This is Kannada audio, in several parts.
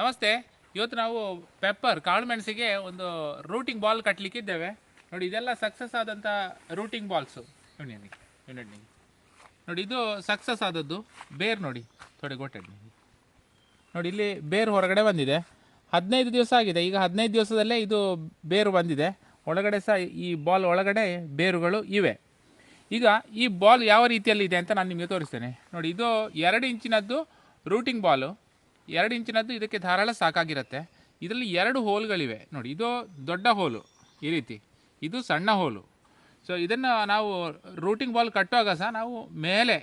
ನಮಸ್ತೆ. ಇವತ್ತು ನಾವು ಪೆಪ್ಪರ್ ಕಾಳು ಮೆಣಸಿಗೆ ಒಂದು ರೂಟಿಂಗ್ ಬಾಲ್ ಕಟ್ಟಲಿಕ್ಕಿದ್ದೇವೆ ನೋಡಿ, ಇದೆಲ್ಲ ಸಕ್ಸಸ್ ಆದಂಥ ರೂಟಿಂಗ್ ಬಾಲ್ಸು ನೋಡಿ ಯೂನಿಟ್ ನೋಡಿ ಇದು ಸಕ್ಸಸ್ ಆದದ್ದು. ಬೇರ್ ನೋಡಿ, ಥೋಡೆ ಗೊಟ್ಟೆ ನೋಡಿ. ಇಲ್ಲಿ ಬೇರ್ ಹೊರಗಡೆ ಬಂದಿದೆ. ಹದಿನೈದು ದಿವಸ ಆಗಿದೆ. ಈಗ ಹದಿನೈದು ದಿವಸದಲ್ಲೇ ಇದು ಬೇರು ಬಂದಿದೆ. ಒಳಗಡೆ ಸಹ ಈ ಬಾಲ್ ಒಳಗಡೆ ಬೇರುಗಳು ಇವೆ. ಈಗ ಈ ಬಾಲ್ ಯಾವ ರೀತಿಯಲ್ಲಿ ಇದೆ ಅಂತ ನಾನು ನಿಮಗೆ ತೋರಿಸ್ತೇನೆ. ನೋಡಿ, ಇದು ಎರಡು ಇಂಚಿನದ್ದು ರೂಟಿಂಗ್ ಬಾಲು ಎರಡು ಇಂಚಿನದ್ದು ಇದಕ್ಕೆ ಧಾರಾಳ ಸಾಕಾಗಿರುತ್ತೆ. ಇದರಲ್ಲಿ ಎರಡು ಹೋಲ್ಗಳಿವೆ. ನೋಡಿ, ಇದು ದೊಡ್ಡ ಹೋಲು ಈ ರೀತಿ. ಇದು ಸಣ್ಣ ಹೋಲು. ಸೊ ಇದನ್ನು ನಾವು ರೂಟಿಂಗ್ ಬಾಲ್ ಕಟ್ಟುವಾಗ ಸಹ ನಾವು ಮೇಲೆ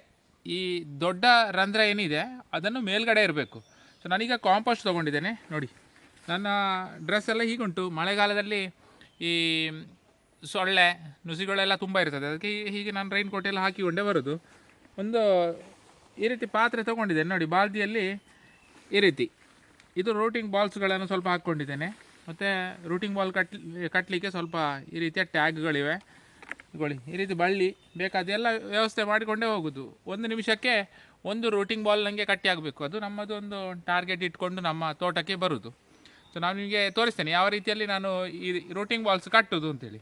ಈ ದೊಡ್ಡ ರಂಧ್ರ ಏನಿದೆ, ಅದನ್ನು ಮೇಲ್ಗಡೆ ಇರಬೇಕು. ಸೊ ನಾನೀಗ ಕಾಂಪೋಸ್ಟ್ ತೊಗೊಂಡಿದ್ದೇನೆ. ನೋಡಿ, ನನ್ನ ಡ್ರೆಸ್ ಎಲ್ಲ ಹೀಗುಂಟು. ಮಳೆಗಾಲದಲ್ಲಿ ಈ ಸೊಳ್ಳೆ, ನುಸಿಗಳೆಲ್ಲ ತುಂಬ ಇರ್ತದೆ. ಅದಕ್ಕೆ ಹೀಗೆ ನಾನು ರೈನ್ ಕೋಟೆಲ್ಲ ಬರೋದು. ಒಂದು ಈ ರೀತಿ ಪಾತ್ರೆ ತೊಗೊಂಡಿದ್ದೇನೆ. ನೋಡಿ, ಬಾಲ್ದಿಯಲ್ಲಿ ಈ ರೀತಿ. ಇದು ರೂಟಿಂಗ್ ಬಾಲ್ಸ್ಗಳನ್ನು ಸ್ವಲ್ಪ ಹಾಕ್ಕೊಂಡಿದ್ದೇನೆ. ಮತ್ತು ರೂಟಿಂಗ್ ಬಾಲ್ ಕಟ್ ಕಟ್ಟಲಿಕ್ಕೆ ಸ್ವಲ್ಪ ಈ ರೀತಿಯ ಟ್ಯಾಗ್ಗಳಿವೆ ಇಗೊಳ್ಳಿ ಈ ರೀತಿ ಬಳ್ಳಿ ಬೇಕಾದೆಲ್ಲ ವ್ಯವಸ್ಥೆ ಮಾಡಿಕೊಂಡೇ ಹೋಗೋದು. ಒಂದು ನಿಮಿಷಕ್ಕೆ ಒಂದು ರೂಟಿಂಗ್ ಬಾಲ್ ನನಗೆ ಕಟ್ಟಿ ಆಗಬೇಕು ಅದು ನಮ್ಮದು ಒಂದು ಟಾರ್ಗೆಟ್ ಇಟ್ಕೊಂಡು ನಮ್ಮ ತೋಟಕ್ಕೆ ಬರುವುದು ಸೊ ನಾನು ನಿಮಗೆ ತೋರಿಸ್ತೇನೆ. ಯಾವ ರೀತಿಯಲ್ಲಿ ನಾನು ಈ ರೂಟಿಂಗ್ ಬಾಲ್ಸ್ ಕಟ್ಟೋದು ಅಂತೇಳಿ.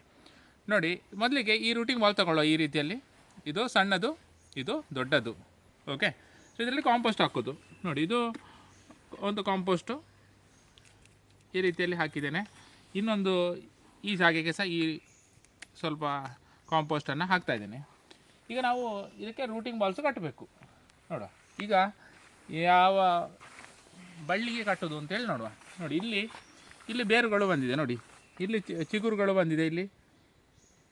ನೋಡಿ, ಮೊದಲಿಗೆ ಈ ರೂಟಿಂಗ್ ಬಾಲ್ ತಗೊಳ್ಳೋ ಈ ರೀತಿಯಲ್ಲಿ. ಇದು ಸಣ್ಣದು, ಇದು ದೊಡ್ಡದು. ಓಕೆ ಸೊ ಇದರಲ್ಲಿ ಕಾಂಪೋಸ್ಟ್ ಹಾಕೋದು. ನೋಡಿ, ಇದು ಒಂದು ಕಾಂಪೋಸ್ಟು ಈ ರೀತಿಯಲ್ಲಿ ಹಾಕಿದ್ದೇನೆ. ಇನ್ನೊಂದು ಈ ಜಾಗೆಗೆ ಸಹ ಈ ಸ್ವಲ್ಪ ಕಾಂಪೋಸ್ಟನ್ನು ಹಾಕ್ತಾ ಇದ್ದೇನೆ. ಈಗ ನಾವು ಇದಕ್ಕೆ ರೂಟಿಂಗ್ ಬಾಲ್ಸು ಕಟ್ಟಬೇಕು. ನೋಡುವ. ಈಗ ಯಾವ ಬಳ್ಳಿಗೆ ಕಟ್ಟೋದು ಅಂತೇಳಿ ನೋಡುವ. ನೋಡಿ, ಇಲ್ಲಿ ಇಲ್ಲಿ ಬೇರುಗಳು ಬಂದಿದೆ. ನೋಡಿ, ಇಲ್ಲಿ ಚಿಗುರುಗಳು ಬಂದಿದೆ ಇಲ್ಲಿ.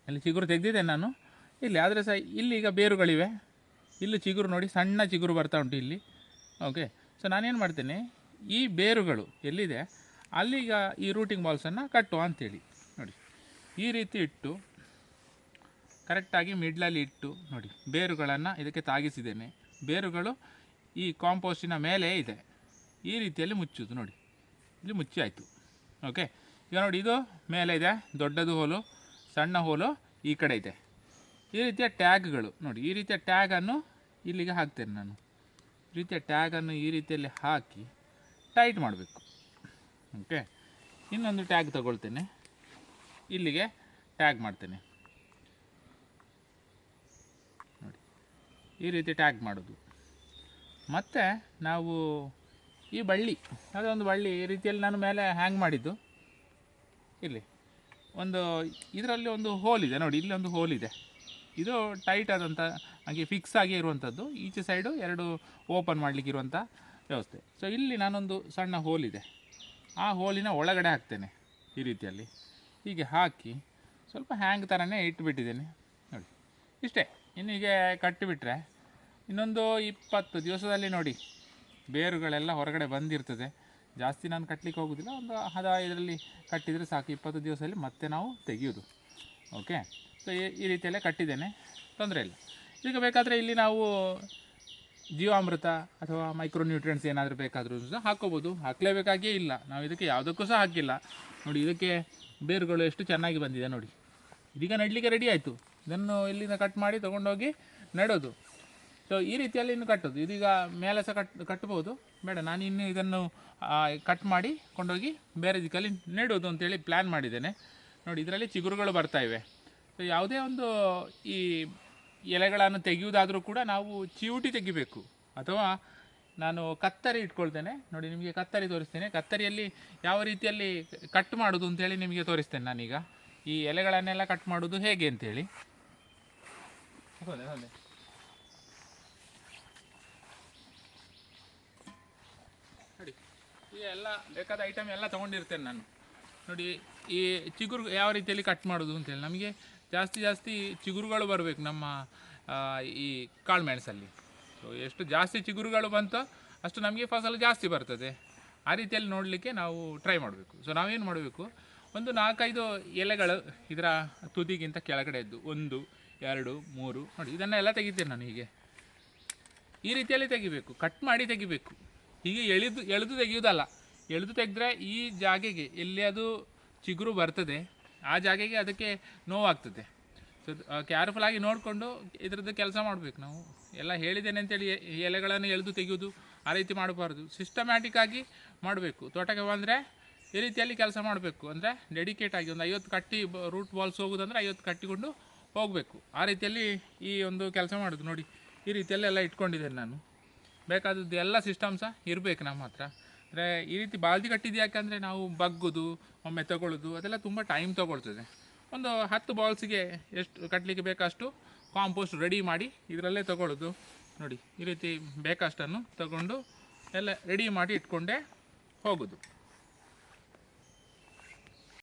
ಇಲ್ಲಿ ಚಿಗುರು ತೆಗೆದಿದೆ ನಾನು. ಇಲ್ಲಿ, ಆದರೆ ಸಹ ಇಲ್ಲಿ ಈಗ ಬೇರುಗಳಿವೆ. ಇಲ್ಲಿ ಚಿಗುರು ನೋಡಿ, ಸಣ್ಣ ಚಿಗುರು ಬರ್ತಾ ಉಂಟು ಇಲ್ಲಿ. ಓಕೆ ಸೊ ನಾನೇನು ಮಾಡ್ತೀನಿ, ಈ ಬೇರುಗಳು ಎಲ್ಲಿದೆ, ಅಲ್ಲಿಗ ಈ ರೂಟಿಂಗ್ ಬಾಲ್ಸನ್ನು ಕಟ್ಟು ಅಂತೇಳಿ. ನೋಡಿ, ಈ ರೀತಿ ಇಟ್ಟು ಕರೆಕ್ಟಾಗಿ ಮಿಡ್ಲಲ್ಲಿ ಇಟ್ಟು, ನೋಡಿ, ಬೇರುಗಳನ್ನು ಇದಕ್ಕೆ ತಾಗಿಸಿದ್ದೇನೆ. ಬೇರುಗಳು ಈ ಕಾಂಪೋಸ್ಟಿನ ಮೇಲೆ ಇದೆ. ಈ ರೀತಿಯಲ್ಲಿ ಮುಚ್ಚೋದು ನೋಡಿ. ಇಲ್ಲಿ ಮುಚ್ಚಿ ಆಯಿತು. ಓಕೆ ಈಗ ನೋಡಿ, ಇದು ಮೇಲೆ ಇದೆ, ದೊಡ್ಡದು ಹೋಲು, ಸಣ್ಣ ಹೋಲು ಈ ಕಡೆ ಇದೆ. ಈ ರೀತಿಯ ಟ್ಯಾಗ್ಗಳು, ನೋಡಿ, ಈ ರೀತಿಯ ಟ್ಯಾಗನ್ನು ಇಲ್ಲಿಗೆ ಹಾಕ್ತೇನೆ ನಾನು. ರೀತಿಯ ಟ್ಯಾಗನ್ನು ಈ ರೀತಿಯಲ್ಲಿ ಹಾಕಿ ಟೈಟ್ ಮಾಡಬೇಕು. ಓಕೆ ಇನ್ನೊಂದು ಟ್ಯಾಗ್ ತಗೊಳ್ತೇನೆ. ಇಲ್ಲಿಗೆ ಟ್ಯಾಗ್ ಮಾಡ್ತೇನೆ. ನೋಡಿ, ಈ ರೀತಿ ಟ್ಯಾಗ್ ಮಾಡೋದು. ಮತ್ತು ನಾವು ಈ ಬಳ್ಳಿ, ಅದೊಂದು ಬಳ್ಳಿ ಈ ರೀತಿಯಲ್ಲಿ ನಾನು ಮೇಲೆ ಹ್ಯಾಂಗ್ ಮಾಡಿದ್ದು. ಇಲ್ಲಿ ಒಂದು, ಇದರಲ್ಲಿ ಒಂದು ಹೋಲ್ ಇದೆ. ನೋಡಿ, ಇಲ್ಲಿ ಒಂದು ಹೋಲ್ ಇದೆ. ಇದು ಟೈಟ್ ಆದಂಥ ಹಾಗೆ ಫಿಕ್ಸ್ ಆಗಿ ಇರುವಂಥದ್ದು ಈಚೆ ಸೈಡು ಎರಡು ಓಪನ್ ಮಾಡಲಿಕ್ಕೆ ಇರುವಂಥ ವ್ಯವಸ್ಥೆ. ಸೊ ಇಲ್ಲಿ ನಾನೊಂದು ಸಣ್ಣ ಹೋಲ್ ಇದೆ. ಆ ಹೋಲಿನ ಒಳಗಡೆ ಹಾಕ್ತೇನೆ ಈ ರೀತಿಯಲ್ಲಿ. ಹೀಗೆ ಹಾಕಿ ಸ್ವಲ್ಪ ಹ್ಯಾಂಗ್ ಥರನೇ ಇಟ್ಬಿಟ್ಟಿದ್ದೇನೆ. ನೋಡಿ, ಇಷ್ಟೇ. ಇನ್ನು ಹೀಗೆ ಕಟ್ಟಿಬಿಟ್ರೆ ಇನ್ನೊಂದು ಇಪ್ಪತ್ತು ದಿವಸದಲ್ಲಿ ನೋಡಿ ಬೇರುಗಳೆಲ್ಲ ಹೊರಗಡೆ ಬಂದಿರ್ತದೆ. ಜಾಸ್ತಿ ನಾನು ಕಟ್ಟಲಿಕ್ಕೆ ಹೋಗೋದಿಲ್ಲ. ಒಂದು ಹದ ಇದರಲ್ಲಿ ಕಟ್ಟಿದರೆ ಸಾಕು. ಇಪ್ಪತ್ತು ದಿವಸದಲ್ಲಿ ಮತ್ತೆ ನಾವು ತೆಗೆಯೋದು. ಓಕೆ ಸೊ ಈ- ರೀತಿಯಲ್ಲೇ ಕಟ್ಟಿದ್ದೇನೆ. ತೊಂದರೆ ಇಲ್ಲ. ಈಗ ಬೇಕಾದರೆ ಇಲ್ಲಿ ನಾವು ಜೀವಾಮೃತ ಅಥವಾ ಮೈಕ್ರೋ ನ್ಯೂಟ್ರಿಯೆಂಟ್ಸ್ ಏನಾದರೂ ಬೇಕಾದರೂ ಸಹ ಹಾಕೋಬೋದು ಹಾಕಲೇಬೇಕಾಗಿಯೇ ಇಲ್ಲ. ನಾವು ಇದಕ್ಕೆ ಯಾವುದಕ್ಕೂ ಸಹ ಹಾಕಿಲ್ಲ. ನೋಡಿ, ಇದಕ್ಕೆ ಬೇರುಗಳು ಎಷ್ಟು ಚೆನ್ನಾಗಿ ಬಂದಿದೆ ನೋಡಿ. ಇದೀಗ ನೆಡಲಿಕ್ಕೆ ರೆಡಿ ಆಯಿತು. ಇದನ್ನು ಇಲ್ಲಿಂದ ಕಟ್ ಮಾಡಿ ತೊಗೊಂಡೋಗಿ ನೆಡೋದು. ಸೊ ಈ ರೀತಿಯಲ್ಲಿ ಇನ್ನು ಕಟ್ಟೋದು. ಇದೀಗ ಮೇಲೆ ಸಹ ಕಟ್ ಕಟ್ಬೋದು ಬೇಡ, ನಾನು ಇನ್ನು ಇದನ್ನು ಕಟ್ ಮಾಡಿ ಕೊಂಡೋಗಿ ಬೇರೆ ದಿಕ್ಕಲ್ಲಿ ನೆಡೋದು ಅಂತೇಳಿ ಪ್ಲ್ಯಾನ್ ಮಾಡಿದ್ದೇನೆ. ನೋಡಿ, ಇದರಲ್ಲಿ ಚಿಗುರುಗಳು ಬರ್ತಾ ಇವೆ. ಯಾವುದೇ ಒಂದು ಈ ಎಲೆಗಳನ್ನು ತೆಗೆಯುವುದಾದರೂ ಕೂಡ ನಾವು ಚಿವುಟಿ ತೆಗಿಬೇಕು. ಅಥವಾ ನಾನು ಕತ್ತರಿ ಇಟ್ಕೊಳ್ತೇನೆ. ನೋಡಿ, ನಿಮಗೆ ಕತ್ತರಿ ತೋರಿಸ್ತೇನೆ. ಕತ್ತರಿಯಲ್ಲಿ ಯಾವ ರೀತಿಯಲ್ಲಿ ಕಟ್ ಮಾಡೋದು ಅಂತೇಳಿ ನಿಮಗೆ ತೋರಿಸ್ತೇನೆ ನಾನೀಗ. ಈ ಎಲೆಗಳನ್ನೆಲ್ಲ ಕಟ್ ಮಾಡೋದು ಹೇಗೆ ಅಂತೇಳಿ. ನೋಡಿ ಈಗ ಎಲ್ಲ ಬೇಕಾದ ಐಟಮ್ ಎಲ್ಲ ತೊಗೊಂಡಿರ್ತೇನೆ ನಾನು. ನೋಡಿ, ಈ ಚಿಗುರು ಯಾವ ರೀತಿಯಲ್ಲಿ ಕಟ್ ಮಾಡೋದು ಅಂತೇಳಿ ನಮಗೆ ಜಾಸ್ತಿ ಜಾಸ್ತಿ ಚಿಗುರುಗಳು ಬರಬೇಕು ನಮ್ಮ ಈ ಕಾಳು ಮೆಣಸಲ್ಲಿ. ಸೊ ಎಷ್ಟು ಜಾಸ್ತಿ ಚಿಗುರುಗಳು ಬಂತೋ ಅಷ್ಟು ನಮಗೆ ಫಸಲು ಜಾಸ್ತಿ ಬರ್ತದೆ. ಆ ರೀತಿಯಲ್ಲಿ ನೋಡಲಿಕ್ಕೆ ನಾವು ಟ್ರೈ ಮಾಡಬೇಕು. ಸೊ ನಾವೇನು ಮಾಡಬೇಕು? ಒಂದು ನಾಲ್ಕೈದು ಎಲೆಗಳು ಇದರ ತುದಿಗಿಂತ ಕೆಳಗಡೆ ಇದ್ದು ಒಂದು, ಎರಡು, ಮೂರು, ನೋಡಿ, ಇದನ್ನೆಲ್ಲ ತೆಗಿತೇನೆ ನಾನು ಹೀಗೆ. ಈ ರೀತಿಯಲ್ಲಿ ತೆಗಿಬೇಕು. ಕಟ್ ಮಾಡಿ ತೆಗಿಬೇಕು. ಹೀಗೆ ಎಳೆದು ಎಳೆದು ತೆಗೆಯುವುದಲ್ಲ. ಎಳೆದು ತೆಗೆದ್ರೆ ಈ ಜಾಗೆಗೆ ಎಲ್ಲಿ ಅದು ಚಿಗುರು ಬರ್ತದೆ, ಆ ಜಾಗೆಗೆ ಅದಕ್ಕೆ ನೋವಾಗ್ತದೆ. ಸೊ ಕೇರ್ಫುಲ್ ಆಗಿ ನೋಡಿಕೊಂಡು ಇದರದ್ದು ಕೆಲಸ ಮಾಡಬೇಕು ನಾವು. ಎಲ್ಲ ಹೇಳಿದ್ದೇನೆ ಅಂತೇಳಿ ಎಲೆಗಳನ್ನು ಎಳೆದು ತೆಗೆಯೋದು ಆ ರೀತಿ ಮಾಡಬಾರ್ದು. ಸಿಸ್ಟಮ್ಯಾಟಿಕ್ ಆಗಿ ಮಾಡಬೇಕು. ತೋಟಕ್ಕೆ ಬಂದರೆ ಈ ರೀತಿಯಲ್ಲಿ ಕೆಲಸ ಮಾಡಬೇಕು. ಅಂದರೆ ಡೆಡಿಕೇಟ್ ಆಗಿ ಒಂದು ಐವತ್ತು ಕಟ್ಟಿ ರೂಟ್ ಬಾಲ್ಸ್ ಹೋಗೋದಂದ್ರೆ ಐವತ್ತು ಕಟ್ಟಿಕೊಂಡು ಹೋಗಬೇಕು. ಆ ರೀತಿಯಲ್ಲಿ ಈ ಒಂದು ಕೆಲಸ ಮಾಡೋದು ನೋಡಿ. ಈ ರೀತಿಯಲ್ಲೆಲ್ಲ ಇಟ್ಕೊಂಡಿದ್ದೇನೆ ನಾನು. ಬೇಕಾದದ್ದು ಎಲ್ಲ ಸಿಸ್ಟಮ್ ಇರಬೇಕು ನಮ್ಮ ಹತ್ರ. ಅಂದರೆ ಈ ರೀತಿ ಬಾಲ್ದಿ ಕಟ್ಟಿದ್ದು ಯಾಕಂದರೆ ನಾವು ಬಗ್ಗೋದು, ಒಮ್ಮೆ ತಗೊಳ್ಳೋದು ಅದೆಲ್ಲ ತುಂಬ ಟೈಮ್ ತೊಗೊಳ್ತದೆ. ಒಂದು ಹತ್ತು ಬಾಲ್ಸಿಗೆ ಎಷ್ಟು ಕಟ್ಟಲಿಕ್ಕೆ ಬೇಕಷ್ಟು ಕಾಂಪೋಸ್ಟ್ ರೆಡಿ ಮಾಡಿ ಇದರಲ್ಲೇ ತಗೊಳ್ಳೋದು ನೋಡಿ, ಈ ರೀತಿ ಬೇಕಷ್ಟನ್ನು ತಗೊಂಡು ಎಲ್ಲ ರೆಡಿ ಮಾಡಿ ಇಟ್ಕೊಂಡೇ ಹೋಗೋದು.